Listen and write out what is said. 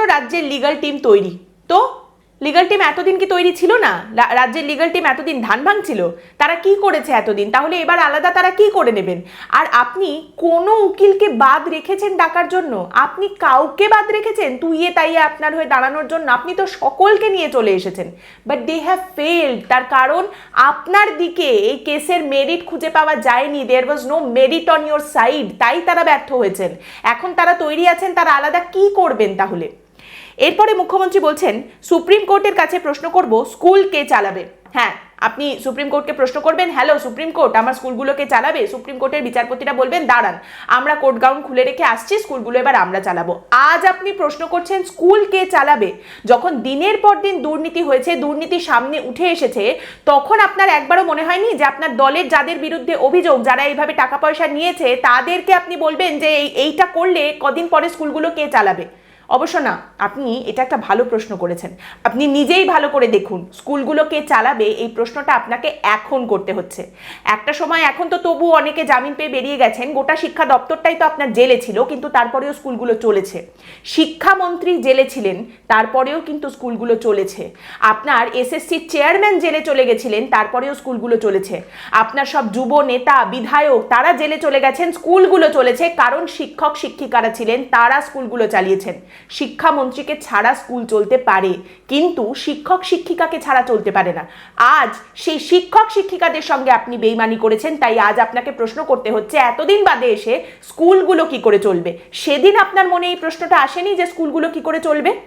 কোনো রাজ্যের legal team তৈরি। তো লিগাল টিম এতদিন কি তৈরি ছিল না? রাজ্যের লিগাল টিম এতদিন ধান ভাঙছিল? তারা কি করেছে এতদিন? তাহলে এবার আলাদা তারা কি করে নেবেন? আর আপনি কোনো উকিলকে বাদ রেখেছেন ডাকার জন্য? আপনি কাউকে বাদ রেখেছেন? তুইয়ে তাইয়ে আপনার হয়ে দাঁড়ানোর জন্য আপনি তো সকলকে নিয়ে চলে এসেছেন। বাট দে হ্যাভ ফেলড তার কারণ আপনার দিকে এই কেসের মেরিট খুঁজে পাওয়া যায়নি। There was no merit on your side তাই তারা ব্যর্থ হয়েছেন। এখন তারা তৈরি আছেন, তারা আলাদা কি করবেন তাহলে? এরপরে মুখ্যমন্ত্রী বলছেন, সুপ্রিম কোর্টের কাছে প্রশ্ন করব, স্কুল কে চালাবে? হ্যাঁ আপনি সুপ্রিম কোর্টকে প্রশ্ন করবেন, হ্যালো, সুপ্রিম কোর্ট, আমার স্কুলগুলোকে চালাবে? সুপ্রিম কোর্টের বিচারপতিরা বলবেন, দাঁড়ান, আমরা কোর্ট গাউন খুলে রেখে আসছি, স্কুলগুলো এবার আমরা চালাবো। আজ আপনি প্রশ্ন করছেন, স্কুল কে চালাবে? যখন দিনের পর দিন দুর্নীতি হয়েছে, দুর্নীতি সামনে উঠে এসেছে, তখন আপনার একবারও মনে হয়নি যে আপনার দলের যাদের বিরুদ্ধে অভিযোগ, যারা এইভাবে টাকা পয়সা নিয়েছে, তাদেরকে আপনি বলবেন যে এই- এইটা করলে কদিন পরে স্কুলগুলো কে চালাবে? অবশ্য না, আপনি এটা একটা ভালো প্রশ্ন করেছেন। আপনি নিজেই ভালো করে দেখুন, স্কুলগুলো কে চালাবে, এই প্রশ্নটা আপনাকে এখন করতে হচ্ছে। একটা সময় এখন তো তবু অনেকে জামিন পেয়ে বেরিয়ে গেছেন, গোটা শিক্ষা দপ্তরটাই তো আপনার জেলে ছিল, কিন্তু তারপরেও স্কুলগুলো চলেছে। শিক্ষামন্ত্রী জেলে ছিলেন, তারপরেও কিন্তু স্কুলগুলো চলেছে। আপনার এসএসসির চেয়ারম্যান জেলে চলে গেছিলেন, তারপরেও স্কুলগুলো চলেছে। আপনার সব যুব নেতা, বিধায়ক, তারা জেলে চলে গেছেন, স্কুলগুলো চলেছে, কারণ শিক্ষক শিক্ষিকারা ছিলেন, তারা স্কুলগুলো চালিয়েছেন। শিক্ষামন্ত্রীকে ছাড়া স্কুল চলতে পারে, কিন্তু শিক্ষক শিক্ষিকাকে ছাড়া চলতে পারে না। আজ সেই শিক্ষক শিক্ষিকাদের সঙ্গে আপনি বেইমানি করেছেন, তাই আজ আপনাকে প্রশ্ন করতে হচ্ছে, এতদিন বাদে এসে স্কুলগুলো কি করে চলবে? সেদিন আপনার মনে এই প্রশ্নটা আসেনি যে স্কুলগুলো কি করে চলবে?